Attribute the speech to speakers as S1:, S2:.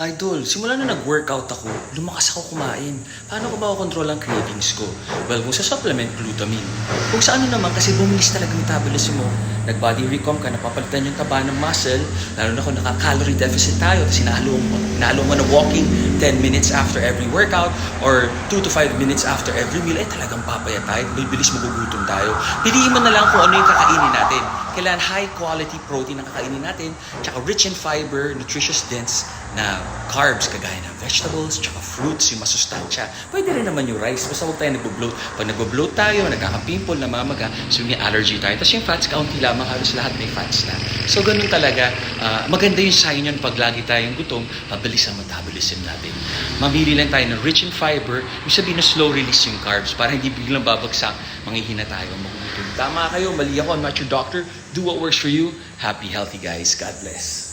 S1: Idol, simula na nag-workout ako, lumakas ako kumain. Paano ko ba kontrol ang cravings ko? Well, kung sa supplement, glutamine. Kung sa ano naman, kasi bumilis talaga metabolism mo. Nag-body recomp ka, napapalitan yung taba ng muscle, lalo na kung naka-calorie deficit tayo, tapos inahalo mo, inahalo mo na walking 10 minutes after every workout or 2 to 5 minutes after every meal, eh talagang papaya tayo, bibilis magugutom tayo. Piliin mo na lang kung ano yung kakainin natin. Kailangan high quality protein ang kakainin natin, tsaka rich in fiber, nutritious dense na carbs kagaya ng vegetables, tsaka fruits, yung masustansya. Pwede rin naman yung rice, basta huwag tayo nagbo-bloat. Pag nagbo-bloat tayo, nagkaka-pimple, namamaga, so may allergy tayo. Tapos yung fats, kaunti lamang, halos lahat may fats na. So ganun talaga, ah, maganda yung sign yun pag lagi tayong gutom, pabilis ang metabolism natin. Mamili lang tayo ng rich in fiber, yung sabihin na slow release yung carbs, para hindi biglang babagsak, manghihina tayo, magugutom. Tama kayo, mali ako, I'm not your doctor. Do what works for you. Happy, healthy guys. God bless.